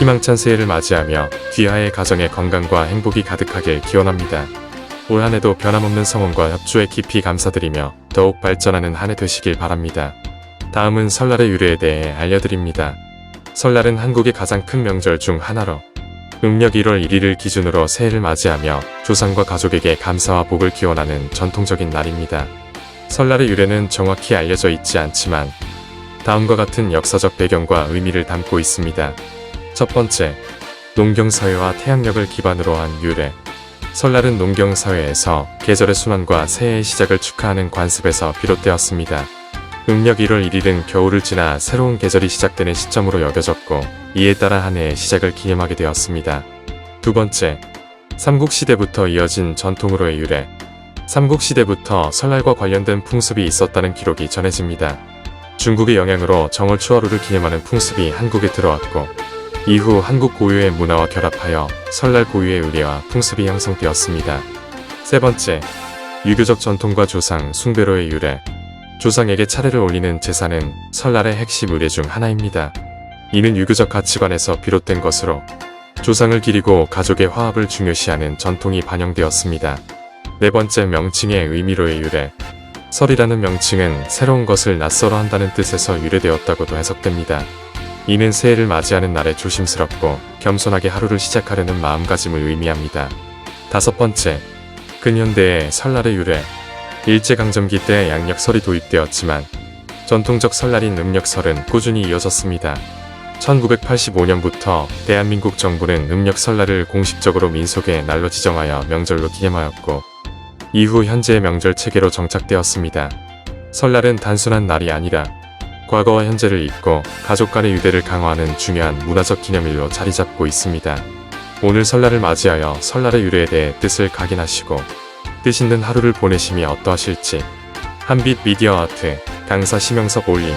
희망찬 새해를 맞이하며 귀하의 가정의 건강과 행복이 가득하길 기원합니다. 올 한해도 변함없는 성원과 협조에 깊이 감사드리며 더욱 발전하는 한 해 되시길 바랍니다. 다음은 설날의 유래에 대해 알려드립니다. 설날은 한국의 가장 큰 명절 중 하나로 음력 1월 1일을 기준으로 새해를 맞이하며 조상과 가족에게 감사와 복을 기원하는 전통적인 날입니다. 설날의 유래는 정확히 알려져 있지 않지만 다음과 같은 역사적 배경과 의미를 담고 있습니다. 첫 번째, 농경사회와 태양력을 기반으로 한 유래. 설날은 농경사회에서 계절의 순환과 새해의 시작을 축하하는 관습에서 비롯되었습니다. 음력 1월 1일은 겨울을 지나 새로운 계절이 시작되는 시점으로 여겨졌고 이에 따라 한 해의 시작을 기념하게 되었습니다. 두 번째, 삼국시대부터 이어진 전통으로의 유래. 삼국시대부터 설날과 관련된 풍습이 있었다는 기록이 전해집니다. 중국의 영향으로 정월 추월호를 기념하는 풍습이 한국에 들어왔고 이후 한국 고유의 문화와 결합하여 설날 고유의 의례와 풍습이 형성되었습니다. 세 번째, 유교적 전통과 조상 숭배로의 유래. 조상에게 차례를 올리는 제사는 설날의 핵심 의례 중 하나입니다. 이는 유교적 가치관에서 비롯된 것으로 조상을 기리고 가족의 화합을 중요시하는 전통이 반영되었습니다. 네 번째 명칭의 의미로의 유래. 설이라는 명칭은 새로운 것을 낯설어 한다는 뜻에서 유래되었다고도 해석됩니다. 이는 새해를 맞이하는 날에 조심스럽고 겸손하게 하루를 시작하려는 마음가짐을 의미합니다. 다섯 번째, 근현대의 설날의 유래. 일제강점기 때 양력설이 도입되었지만 전통적 설날인 음력설은 꾸준히 이어졌습니다. 1985년부터 대한민국 정부는 음력 설날을 공식적으로 민속의 날로 지정하여 명절로 기념하였고 이후 현재의 명절 체계로 정착되었습니다. 설날은 단순한 날이 아니라 과거와 현재를 잇고 가족 간의 유대를 강화하는 중요한 문화적 기념일로 자리 잡고 있습니다. 오늘 설날을 맞이하여 설날의 유래에 대해 뜻을 각인하시고 뜻 있는 하루를 보내심이 어떠하실지 한빛 미디어 아트 강사 심영석 올림